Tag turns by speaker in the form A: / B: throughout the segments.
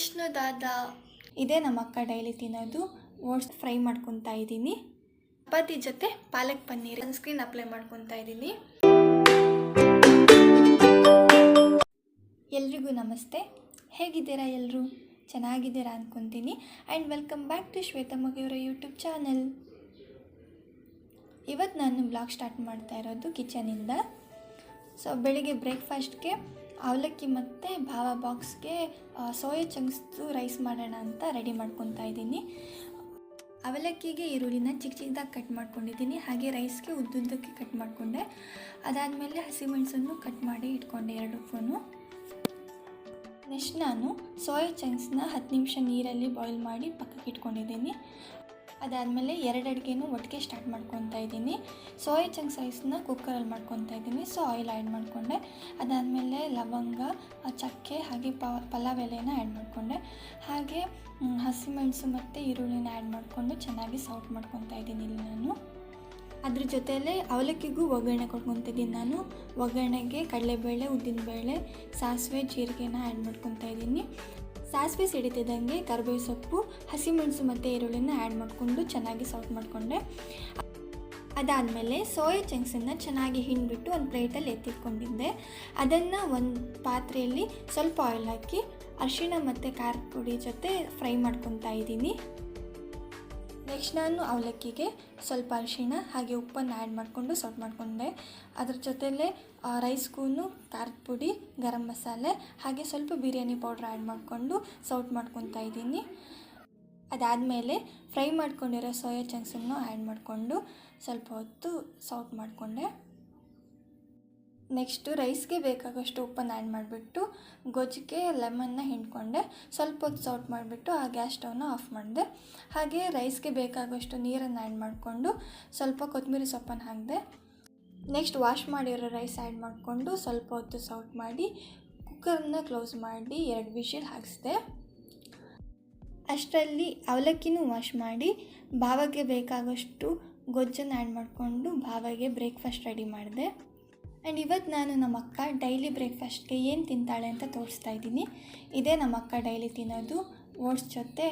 A: ವಿಷ್ಣು ದಾದ. ಇದೇ ನಮ್ಮ ಅಕ್ಕ ಡೈಲಿ ತಿನ್ನೋದು. ಓಟ್ಸ್ ಫ್ರೈ ಮಾಡ್ಕೊತಾ ಇದ್ದೀನಿ. ಚಪಾತಿ ಜೊತೆ ಪಾಲಕ್ ಪನ್ನೀರ್. ಸನ್ಸ್ಕ್ರೀನ್ ಅಪ್ಲೈ ಮಾಡ್ಕೊತಾ ಇದ್ದೀನಿ. ಎಲ್ರಿಗೂ ನಮಸ್ತೆ. ಹೇಗಿದ್ದೀರಾ ಎಲ್ಲರೂ ಚೆನ್ನಾಗಿದ್ದೀರಾ ಅಂದ್ಕೊತೀನಿ and welcome back to Shweta ಮಗಿಯವರ YouTube channel. ಇವತ್ತು ನಾನು ಬ್ಲಾಗ್ ಸ್ಟಾರ್ಟ್ ಮಾಡ್ತಾ ಇರೋದು ಕಿಚನಿಂದ. ಸೊ ಬೆಳಿಗ್ಗೆ ಬ್ರೇಕ್ಫಾಸ್ಟ್ಗೆ ಅವಲಕ್ಕಿ ಮತ್ತು ಭಾವ ಬಾಕ್ಸ್ಗೆ ಸೋಯಾ ಚಂಕ್ಸ್ದು ರೈಸ್ ಮಾಡೋಣ ಅಂತ ರೆಡಿ ಮಾಡ್ಕೊತಾ ಇದ್ದೀನಿ. ಅವಲಕ್ಕಿಗೆ ಈರುಳ್ಳಿನ ಚಿಕ್ಕ ಚಿಕ್ಕದಾಗಿ ಕಟ್ ಮಾಡ್ಕೊಂಡಿದ್ದೀನಿ. ಹಾಗೆ ರೈಸ್ಗೆ ಉದ್ದುದ್ದಕ್ಕೆ ಕಟ್ ಮಾಡಿಕೊಂಡೆ. ಅದಾದಮೇಲೆ ಹಸಿಮೆಣಸನ್ನು ಕಟ್ ಮಾಡಿ ಇಟ್ಕೊಂಡೆ ಎರಡು ಫೋನು. ನೆಕ್ಸ್ಟ್ ನಾನು ಸೋಯಾ ಚಂಕ್ಸ್ನ ಹತ್ತು ನಿಮಿಷ ನೀರಲ್ಲಿ ಬಾಯ್ಲ್ ಮಾಡಿ ಪಕ್ಕಕ್ಕೆ ಇಟ್ಕೊಂಡಿದ್ದೀನಿ. ಅದಾದಮೇಲೆ ಎರಡು ಅಡುಗೆನೂ ಒಟ್ಟಿಗೆ ಸ್ಟಾರ್ಟ್ ಮಾಡ್ಕೊತಾ ಇದ್ದೀನಿ. ಸೋಯಾ ಚಂಗ್ ರೈಸ್ನ ಕುಕ್ಕರಲ್ಲಿ ಮಾಡ್ಕೊತಾ ಇದ್ದೀನಿ. ಸೊ ಆಯಿಲ್ ಆ್ಯಡ್ ಮಾಡಿಕೊಂಡೆ. ಅದಾದಮೇಲೆ ಲವಂಗ ಚಕ್ಕೆ, ಹಾಗೆ ಪಲಾವ್ ಎಲೆನ ಆ್ಯಡ್ ಮಾಡಿಕೊಂಡೆ. ಹಾಗೆ ಹಸಿಮೆಣಸು ಮತ್ತು ಈರುಳ್ಳಿನ ಆ್ಯಡ್ ಮಾಡಿಕೊಂಡು ಚೆನ್ನಾಗಿ ಸೌಟ್ ಮಾಡ್ಕೊತಾ ಇದ್ದೀನಿ ಇಲ್ಲಿ ನಾನು. ಅದ್ರ ಜೊತೆಯಲ್ಲೇ ಅವಲಕ್ಕಿಗೂ ಒಗ್ಗರಣೆ ಕೊಟ್ಕೊತಿದ್ದೀನಿ ನಾನು. ಒಗ್ಗರಣೆಗೆ ಕಡಲೆಬೇಳೆ, ಉದ್ದಿನಬೇಳೆ, ಸಾಸಿವೆ, ಜೀರಿಗೆನ ಆ್ಯಡ್ ಮಾಡ್ಕೊತಾ ಇದ್ದೀನಿ. ಸಾಸಿವೆ ಸಿಡಿತಿದ್ದಂಗೆ ಕರಿಬೇವು ಸೊಪ್ಪು ಹಸಿಮೆಣಸು ಮತ್ತು ಈರುಳ್ಳಿನ ಆ್ಯಡ್ ಮಾಡಿಕೊಂಡು ಚೆನ್ನಾಗಿ ಸೌಟ್ ಮಾಡಿಕೊಂಡೆ. ಅದಾದಮೇಲೆ ಸೋಯಾ ಚಂಕ್ಸನ್ನು ಚೆನ್ನಾಗಿ ಹಿಂಡ್ಬಿಟ್ಟು ಒಂದು ಪ್ಲೇಟಲ್ಲಿ ಎತ್ತಿಟ್ಕೊಂಡಿದ್ದೆ. ಅದನ್ನು ಒಂದು ಪಾತ್ರೆಯಲ್ಲಿ ಸ್ವಲ್ಪ ಆಯಿಲ್ ಹಾಕಿ ಅರಿಶಿಣ ಮತ್ತು ಖಾರದ ಪುಡಿ ಜೊತೆ ಫ್ರೈ ಮಾಡ್ಕೊತಾ ಇದ್ದೀನಿ. ನೆಕ್ಸ್ಟ್ ನಾನು ಅವಲಕ್ಕಿಗೆ ಸ್ವಲ್ಪ ಅರಿಶಿಣ, ಹಾಗೆ ಉಪ್ಪನ್ನು ಆ್ಯಡ್ ಮಾಡಿಕೊಂಡು ಸೌಟ್ ಮಾಡಿಕೊಂಡೆ. ಅದ್ರ ಜೊತೆಲೇ ರೈಸ್ಗೂ ಖಾರದ ಪುಡಿ, ಗರಂ ಮಸಾಲೆ, ಹಾಗೆ ಸ್ವಲ್ಪ ಬಿರಿಯಾನಿ ಪೌಡ್ರ್ ಆ್ಯಡ್ ಮಾಡಿಕೊಂಡು ಸೌಟ್ ಮಾಡ್ಕೊತಾ ಇದ್ದೀನಿ. ಅದಾದಮೇಲೆ ಫ್ರೈ ಮಾಡ್ಕೊಂಡಿರೋ ಸೋಯಾ ಚಂಕ್ಸನ್ನು ಆ್ಯಡ್ ಮಾಡಿಕೊಂಡು ಸ್ವಲ್ಪ ಹೊತ್ತು ಸೌಟ್ ಮಾಡಿಕೊಂಡೆ. ನೆಕ್ಸ್ಟು ರೈಸ್ಗೆ ಬೇಕಾಗೋಷ್ಟು ಉಪ್ಪನ್ನು ಆ್ಯಡ್ ಮಾಡಿಬಿಟ್ಟು ಗೊಜ್ಜಿಗೆ ಲೆಮನ್ನ ಹಿಂಡ್ಕೊಂಡೆ ಸ್ವಲ್ಪ ಹೊತ್ತು ಸೌಟ್ ಮಾಡಿಬಿಟ್ಟು ಆ ಗ್ಯಾಸ್ ಸ್ಟವ್ನ ಆಫ್ ಮಾಡಿದೆ. ಹಾಗೆ ರೈಸ್ಗೆ ಬೇಕಾಗೋಷ್ಟು ನೀರನ್ನು ಆ್ಯಡ್ ಮಾಡಿಕೊಂಡು ಸ್ವಲ್ಪ ಕೊತ್ತಂಬರಿ ಸೊಪ್ಪನ್ನು ಹಾಕಿದೆ, ನೆಕ್ಸ್ಟ್ ವಾಶ್ ಮಾಡಿರೋ ರೈಸ್ ಆ್ಯಡ್ ಮಾಡಿಕೊಂಡು ಸ್ವಲ್ಪ ಹೊತ್ತು ಸೌಟ್ ಮಾಡಿ ಕುಕ್ಕರನ್ನು ಕ್ಲೋಸ್ ಮಾಡಿ ಎರಡು ವಿಷಲ್ ಹಾಕಿಸಿದೆ. ಅಷ್ಟರಲ್ಲಿ ಅವಲಕ್ಕಿನೂ ವಾಶ್ ಮಾಡಿ ಭಾವಕ್ಕೆ ಬೇಕಾಗೋಷ್ಟು ಗೊಜ್ಜನ್ನು ಆ್ಯಡ್ ಮಾಡಿಕೊಂಡು ಭಾವಗೆ ಬ್ರೇಕ್ಫಾಸ್ಟ್ ರೆಡಿ ಮಾಡಿದೆ. ಆ್ಯಂಡ್ ಇವತ್ತು ನಾನು ನಮ್ಮ ಅಕ್ಕ ಡೈಲಿ ಬ್ರೇಕ್ಫಾಸ್ಟ್ಗೆ ಏನು ತಿಂತಾಳೆ ಅಂತ ತೋರಿಸ್ತಾ ಇದ್ದೀನಿ. ಇದೇ ನಮ್ಮ ಅಕ್ಕ ಡೈಲಿ ತಿನ್ನೋದು ಓಟ್ಸ್ ಜೊತೆ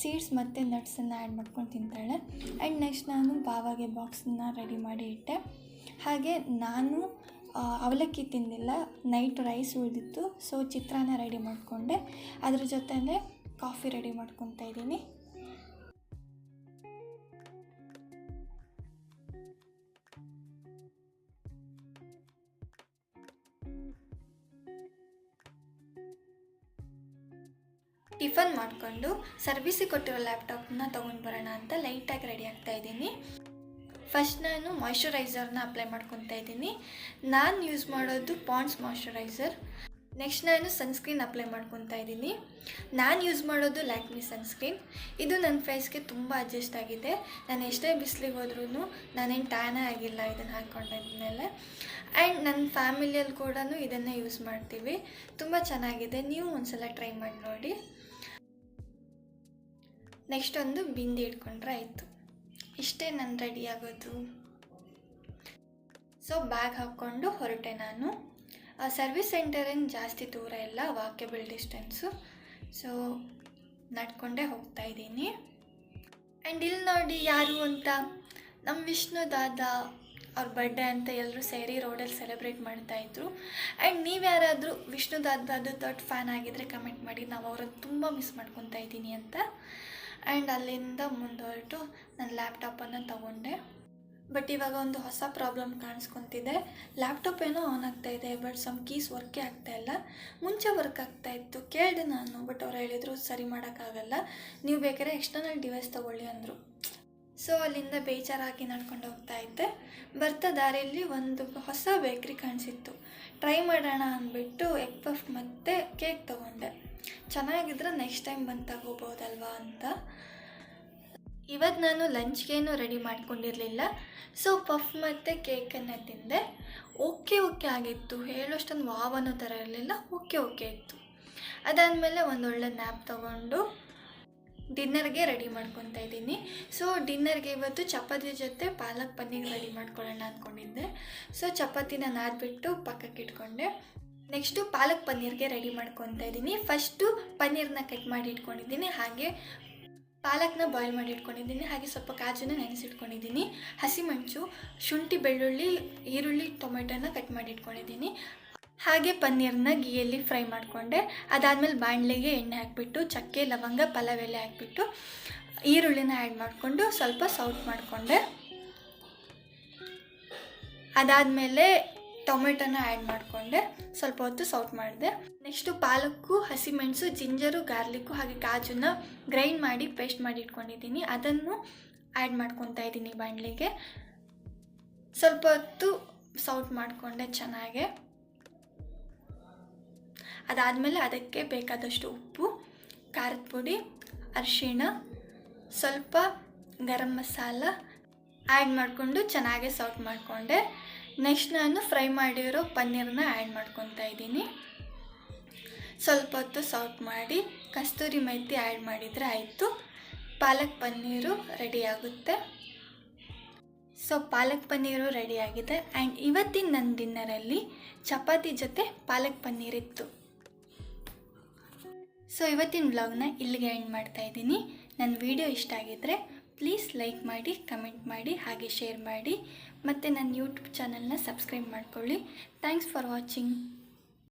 A: ಸೀಡ್ಸ್ ಮತ್ತು ನಟ್ಸನ್ನು ಆ್ಯಡ್ ಮಾಡ್ಕೊಂಡು ತಿಂತಾಳೆ. ಆ್ಯಂಡ್ ನೆಕ್ಸ್ಟ್ ನಾನು ಬಾವಾಗೆ ಬಾಕ್ಸನ್ನ ರೆಡಿ ಮಾಡಿ ಇಟ್ಟೆ. ಹಾಗೆ ನಾನು ಅವಲಕ್ಕಿ ತಿಂದಿಲ್ಲ ನೈಟ್ ರೈಸ್ ಉಳಿದಿತ್ತು. ಸೊ ಚಿತ್ರಾನ್ನ ರೆಡಿ ಮಾಡಿಕೊಂಡೆ. ಅದ್ರ ಜೊತೆನೇ ಕಾಫಿ ರೆಡಿ ಮಾಡ್ಕೊತಾ ಇದ್ದೀನಿ. ಟಿಫನ್ ಮಾಡಿಕೊಂಡು ಸರ್ವಿಸಿಗೆ ಕೊಟ್ಟಿರೋ ಲ್ಯಾಪ್ಟಾಪ್ನ ತೊಗೊಂಡು ಬರೋಣ ಅಂತ ಲೈಟಾಗಿ ರೆಡಿ ಆಗ್ತಾ ಇದ್ದೀನಿ. ಫಸ್ಟ್ ನಾನು ಮಾಯ್ಶ್ಚರೈಸರ್ನ ಅಪ್ಲೈ ಮಾಡ್ಕೊತಾ ಇದ್ದೀನಿ. ನಾನು ಯೂಸ್ ಮಾಡೋದು ಪಾಂಡ್ಸ್ ಮಾಯ್ಶ್ಚರೈಸರ್. ನೆಕ್ಸ್ಟ್ ನಾನು ಸನ್ಸ್ಕ್ರೀನ್ ಅಪ್ಲೈ ಮಾಡ್ಕೊತಾ ಇದ್ದೀನಿ. ನಾನು ಯೂಸ್ ಮಾಡೋದು ಲ್ಯಾಕ್ಮಿ ಸನ್ಸ್ಕ್ರೀನ್. ಇದು ನನ್ನ ಫೇಸ್ಗೆ ತುಂಬ ಅಡ್ಜಸ್ಟ್ ಆಗಿದೆ. ನಾನು ಎಷ್ಟೇ ಬಿಸಿಲಿಗೆ ಹೋದ್ರೂ ನಾನೇನು ಟ್ಯಾನೇ ಆಗಿಲ್ಲ ಇದನ್ನು ಹಾಕ್ಕೊಂಡಿದ್ಮೇಲೆ ಆ್ಯಂಡ್ ನನ್ನ ಫ್ಯಾಮಿಲಿಯಲ್ಲಿ ಕೂಡ ಇದನ್ನೇ ಯೂಸ್ ಮಾಡ್ತೀವಿ. ತುಂಬ ಚೆನ್ನಾಗಿದೆ. ನೀವು ಒಂದ್ಸಲ ಟ್ರೈ ಮಾಡಿ ನೋಡಿ. ನೆಕ್ಸ್ಟ್ ಒಂದು ಬಿಂದಿ ಇಟ್ಕೊಂಡ್ರೆ ಆಯಿತು. ಇಷ್ಟೇ ನಾನು ರೆಡಿ ಆಗೋದು. ಸೊ ಬ್ಯಾಗ್ ಹಾಕ್ಕೊಂಡು ಹೊರಟೆ ನಾನು. ಸರ್ವಿಸ್ ಸೆಂಟರ್ ಏನು ಜಾಸ್ತಿ ದೂರ ಇಲ್ಲ ವಾಕೆಬಲ್ ಡಿಸ್ಟೆನ್ಸು ಸೊ ನಡ್ಕೊಂಡೇ ಹೋಗ್ತಾ ಇದ್ದೀನಿ. ಆ್ಯಂಡ್ ಇಲ್ಲಿ ನೋಡಿ ಯಾರು ಅಂತ. ನಮ್ಮ ವಿಷ್ಣು ದಾದ ಅವ್ರ ಬರ್ಡೇ ಅಂತ ಎಲ್ಲರೂ ಸೇರಿ ರೋಡಲ್ಲಿ ಸೆಲೆಬ್ರೇಟ್ ಮಾಡ್ತಾಯಿದ್ರು ಆ್ಯಂಡ್ ನೀವು ಯಾರಾದರೂ ವಿಷ್ಣು ದಾದಾದು ದೊಡ್ಡ ಫ್ಯಾನ್ ಆಗಿದ್ದರೆ ಕಮೆಂಟ್ ಮಾಡಿ. ನಾವು ಅವ್ರನ್ನ ತುಂಬ ಮಿಸ್ ಮಾಡ್ಕೊತಾ ಇದ್ದೀನಿ ಅಂತ. ಆ್ಯಂಡ್ ಅಲ್ಲಿಂದ ಮುಂದುವರೆಟು ನಾನು ಲ್ಯಾಪ್ಟಾಪನ್ನು ತಗೊಂಡೆ. ಬಟ್ ಇವಾಗ ಒಂದು ಹೊಸ ಪ್ರಾಬ್ಲಮ್ ಕಾಣಿಸ್ಕೊತಿದೆ. ಲ್ಯಾಪ್ಟಾಪ್ ಏನೋ ಆನ್ ಆಗ್ತಾ ಇದೆ ಬಟ್ ಸಮ್ ಕೀಸ್ ವರ್ಕೇ ಆಗ್ತಾ ಇಲ್ಲ. ಮುಂಚೆ ವರ್ಕ್ ಆಗ್ತಾ ಇತ್ತು. ಕೇಳಿದೆ ನಾನು ಬಟ್ ಅವ್ರು ಹೇಳಿದರು ಸರಿ ಮಾಡೋಕ್ಕಾಗಲ್ಲ. ನೀವು ಬೇಕಾದ್ರೆ ಎಕ್ಸ್ಟರ್ನಲ್ ಡಿವೈಸ್ ತೊಗೊಳ್ಳಿ ಅಂದರು. ಸೊ ಅಲ್ಲಿಂದ ಬೇಜಾರಾಗಿ ನಡ್ಕೊಂಡು ಹೋಗ್ತಾ ಇದ್ದೆ. ಬರ್ತಾ ದಾರಿಯಲ್ಲಿ ಒಂದು ಹೊಸ ಬೇಕ್ರಿ ಕಾಣಿಸಿತ್ತು. ಟ್ರೈ ಮಾಡೋಣ ಅಂದ್ಬಿಟ್ಟು ಎಗ್ ಪಫ್ ಮತ್ತು ಕೇಕ್ ತೊಗೊಂಡೆ. ಚೆನ್ನಾಗಿದ್ರೆ ನೆಕ್ಸ್ಟ್ ಟೈಮ್ ಬಂದು ತಗೋಬೋದಲ್ವಾ ಅಂತ. ಇವತ್ತು ನಾನು ಲಂಚ್ಗೇನು ರೆಡಿ ಮಾಡ್ಕೊಂಡಿರಲಿಲ್ಲ. ಸೊ ಪಫ್ ಮತ್ತು ಕೇಕನ್ನು ತಿಂದೆ. ಓಕೆ ಓಕೆ ಆಗಿತ್ತು. ಹೇಳೋಷ್ಟೊಂದು ವಾವ್ ಅನ್ನೋ ಥರ ಇರಲಿಲ್ಲ. ಓಕೆ ಓಕೆ ಇತ್ತು. ಅದಾದಮೇಲೆ ಒಂದೊಳ್ಳೆ ನ್ಯಾಪ್ ತಗೊಂಡು ಡಿನ್ನರ್ಗೆ ರೆಡಿ ಮಾಡ್ಕೊತಾ ಇದ್ದೀನಿ. ಸೊ ಡಿನ್ನರ್ಗೆ ಇವತ್ತು ಚಪಾತಿ ಜೊತೆ ಪಾಲಕ್ ಪನ್ನೀರ್ ರೆಡಿ ಮಾಡ್ಕೊಳ್ಳೋಣ ಅಂದ್ಕೊಂಡಿದ್ದೆ ಸೊ ಚಪಾತಿನ ನಾದ್ಬಿಟ್ಟು ಪಕ್ಕಕ್ಕೆ ಇಟ್ಕೊಂಡೆ ನೆಕ್ಸ್ಟು ಪಾಲಕ್ ಪನ್ನೀರ್ಗೆ ರೆಡಿ ಮಾಡ್ಕೊತಾ ಇದ್ದೀನಿ. ಫಸ್ಟು ಪನ್ನೀರ್ನ ಕಟ್ ಮಾಡಿ ಇಟ್ಕೊಂಡಿದ್ದೀನಿ. ಹಾಗೆ ಪಾಲಕ್ನ ಬಾಯ್ಲ್ ಮಾಡಿ ಇಟ್ಕೊಂಡಿದ್ದೀನಿ. ಹಾಗೆ ಸ್ವಲ್ಪ ಕಾಜುನ ನೆನೆಸಿಟ್ಕೊಂಡಿದ್ದೀನಿ. ಹಸಿಮೆಣಸು ಶುಂಠಿ, ಬೆಳ್ಳುಳ್ಳಿ, ಈರುಳ್ಳಿ, ಟೊಮೆಟೊನ ಕಟ್ ಮಾಡಿ ಇಟ್ಕೊಂಡಿದ್ದೀನಿ. ಹಾಗೆ ಪನ್ನೀರ್ನ ಗೀಯಲ್ಲಿ ಫ್ರೈ ಮಾಡಿಕೊಂಡೆ. ಅದಾದಮೇಲೆ ಬಾಣಲೆಗೆ ಎಣ್ಣೆ ಹಾಕಿಬಿಟ್ಟು, ಚಕ್ಕೆ, ಲವಂಗ ಪಲಾವ್ ಎಲೆ ಹಾಕ್ಬಿಟ್ಟು, ಈರುಳ್ಳಿನ ಆ್ಯಡ್ ಮಾಡಿಕೊಂಡು ಸ್ವಲ್ಪ ಸೌಟ್ ಮಾಡಿಕೊಂಡೆ. ಅದಾದಮೇಲೆ ಟೊಮೆಟೊನ ಆ್ಯಡ್ ಮಾಡಿಕೊಂಡೆ, ಸ್ವಲ್ಪ ಹೊತ್ತು ಸೌಟ್ ಮಾಡಿದೆ. ನೆಕ್ಸ್ಟು ಪಾಲಕ್ಕು ಹಸಿಮೆಣಸು ಜಿಂಜರು, ಗಾರ್ಲಿಕ್ಕು ಹಾಗೆ ಕಾಜುನ ಗ್ರೈಂಡ್ ಮಾಡಿ ಪೇಸ್ಟ್ ಮಾಡಿ ಇಟ್ಕೊಂಡಿದ್ದೀನಿ. ಅದನ್ನು ಆ್ಯಡ್ ಮಾಡ್ಕೊತಾ ಇದ್ದೀನಿ ಬಾಣಲಿಗೆ. ಸ್ವಲ್ಪ ಹೊತ್ತು ಸೌಟ್ ಮಾಡಿಕೊಂಡೆ ಚೆನ್ನಾಗೆ. ಅದಾದಮೇಲೆ ಅದಕ್ಕೆ ಬೇಕಾದಷ್ಟು ಉಪ್ಪು, ಖಾರದ ಪುಡಿ, ಅರಿಶಿಣ, ಸ್ವಲ್ಪ ಗರಂ ಮಸಾಲ ಆ್ಯಡ್ ಮಾಡಿಕೊಂಡು ಚೆನ್ನಾಗೆ ಸೌಟ್ ಮಾಡಿಕೊಂಡೆ. ನೆಕ್ಸ್ಟ್ ನಾನು ಫ್ರೈ ಮಾಡಿರೋ ಪನ್ನೀರನ್ನ ಆ್ಯಡ್ ಮಾಡ್ಕೊತಾ ಇದ್ದೀನಿ. ಸ್ವಲ್ಪ ಹೊತ್ತು ಸಾಫ್ಟ್ ಮಾಡಿ, ಕಸ್ತೂರಿ ಮೆಂತಿ ಆ್ಯಡ್ ಮಾಡಿದರೆ ಆಯಿತು. ಪಾಲಕ್ ಪನ್ನೀರು ರೆಡಿ ಆಗುತ್ತೆ. ಸೊ, ಪಾಲಕ್ ಪನ್ನೀರು ರೆಡಿ ಆಗಿದೆ. ಆ್ಯಂಡ್ ಇವತ್ತಿನ ನನ್ನ ಡಿನ್ನರಲ್ಲಿ ಚಪಾತಿ ಜೊತೆ ಪಾಲಕ್ ಪನ್ನೀರಿತ್ತು ಸೊ, ಇವತ್ತಿನ ವ್ಲಾಗ್ನ ಇಲ್ಲಿಗೆ ಎಂಡ್ ಮಾಡ್ತಾ ಇದ್ದೀನಿ. ನನ್ನ ವಿಡಿಯೋ ಇಷ್ಟ ಆಗಿದ್ದರೆ ಪ್ಲೀಸ್ ಲೈಕ್ ಮಾಡಿ ಕಮೆಂಟ್ ಮಾಡಿ, ಹಾಗೆ ಶೇರ್ ಮಾಡಿ. ಮತ್ತು ನನ್ನ ಯೂಟ್ಯೂಬ್ ಚಾನಲ್ನ ಸಬ್ಸ್ಕ್ರೈಬ್ ಮಾಡ್ಕೊಳ್ಳಿ. Thanks for watching